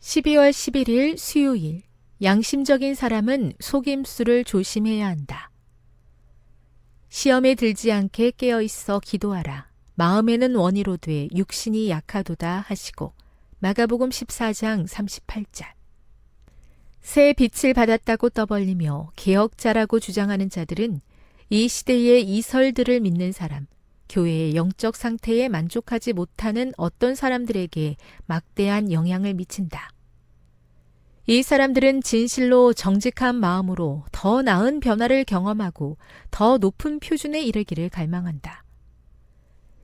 12월 11일 수요일 양심적인 사람은 속임수를 조심해야 한다. 시험에 들지 않게 깨어 있어 기도하라. 마음에는 원이로 돼 육신이 약하도다 하시고 마가복음 14장 38절. 새 빛을 받았다고 떠벌리며 개혁자라고 주장하는 자들은 이 시대의 이설들을 믿는 사람, 교회의 영적 상태에 만족하지 못하는 어떤 사람들에게 막대한 영향을 미친다. 이 사람들은 진실로 정직한 마음으로 더 나은 변화를 경험하고 더 높은 표준에 이르기를 갈망한다.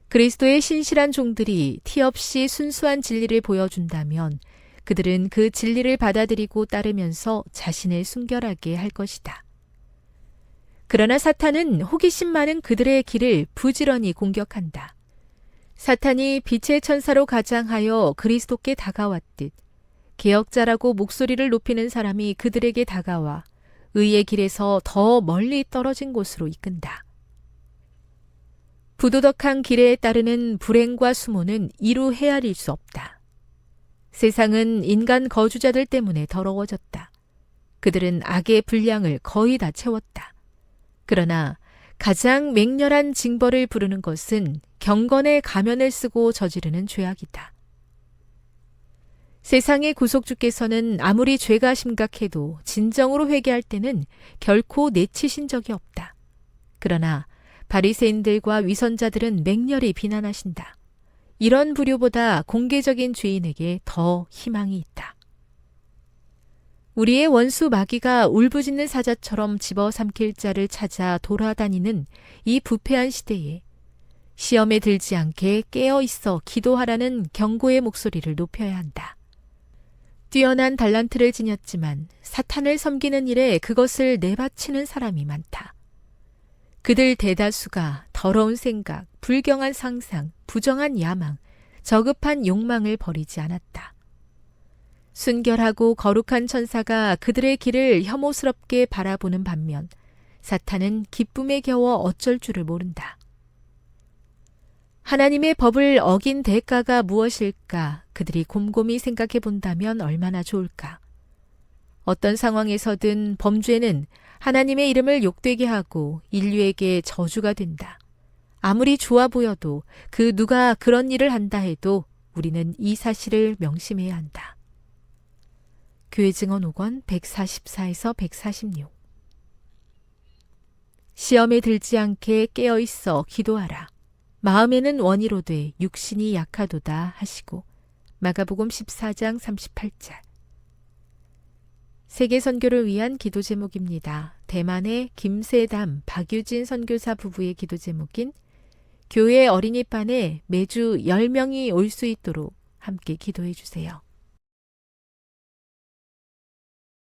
그리스도의 신실한 종들이 티 없이 순수한 진리를 보여준다면 그들은 그 진리를 받아들이고 따르면서 자신을 순결하게 할 것이다. 그러나 사탄은 호기심 많은 그들의 길을 부지런히 공격한다. 사탄이 빛의 천사로 가장하여 그리스도께 다가왔듯 개혁자라고 목소리를 높이는 사람이 그들에게 다가와 의의 길에서 더 멀리 떨어진 곳으로 이끈다. 부도덕한 길에 따르는 불행과 수모는 이루 헤아릴 수 없다. 세상은 인간 거주자들 때문에 더러워졌다. 그들은 악의 분량을 거의 다 채웠다. 그러나 가장 맹렬한 징벌을 부르는 것은 경건의 가면을 쓰고 저지르는 죄악이다. 세상의 구속주께서는 아무리 죄가 심각해도 진정으로 회개할 때는 결코 내치신 적이 없다. 그러나 바리새인들과 위선자들은 맹렬히 비난하신다. 이런 부류보다 공개적인 죄인에게 더 희망이 있다. 우리의 원수 마귀가 울부짖는 사자처럼 집어삼킬 자를 찾아 돌아다니는 이 부패한 시대에 시험에 들지 않게 깨어 있어 기도하라는 경고의 목소리를 높여야 한다. 뛰어난 달란트를 지녔지만 사탄을 섬기는 일에 그것을 내바치는 사람이 많다. 그들 대다수가 더러운 생각, 불경한 상상, 부정한 야망, 저급한 욕망을 버리지 않았다. 순결하고 거룩한 천사가 그들의 길을 혐오스럽게 바라보는 반면 사탄은 기쁨에 겨워 어쩔 줄을 모른다. 하나님의 법을 어긴 대가가 무엇일까 그들이 곰곰이 생각해 본다면 얼마나 좋을까. 어떤 상황에서든 범죄는 하나님의 이름을 욕되게 하고 인류에게 저주가 된다. 아무리 좋아 보여도 그 누가 그런 일을 한다 해도 우리는 이 사실을 명심해야 한다. 교회 증언 5권 144에서 146 시험에 들지 않게 깨어 있어 기도하라. 마음에는 원이로 돼 육신이 약하도다 하시고 마가복음 14장 38절 세계 선교를 위한 기도 제목입니다. 대만의 김세담, 박유진 선교사 부부의 기도 제목인 교회 어린이반에 매주 10명이 올 수 있도록 함께 기도해 주세요.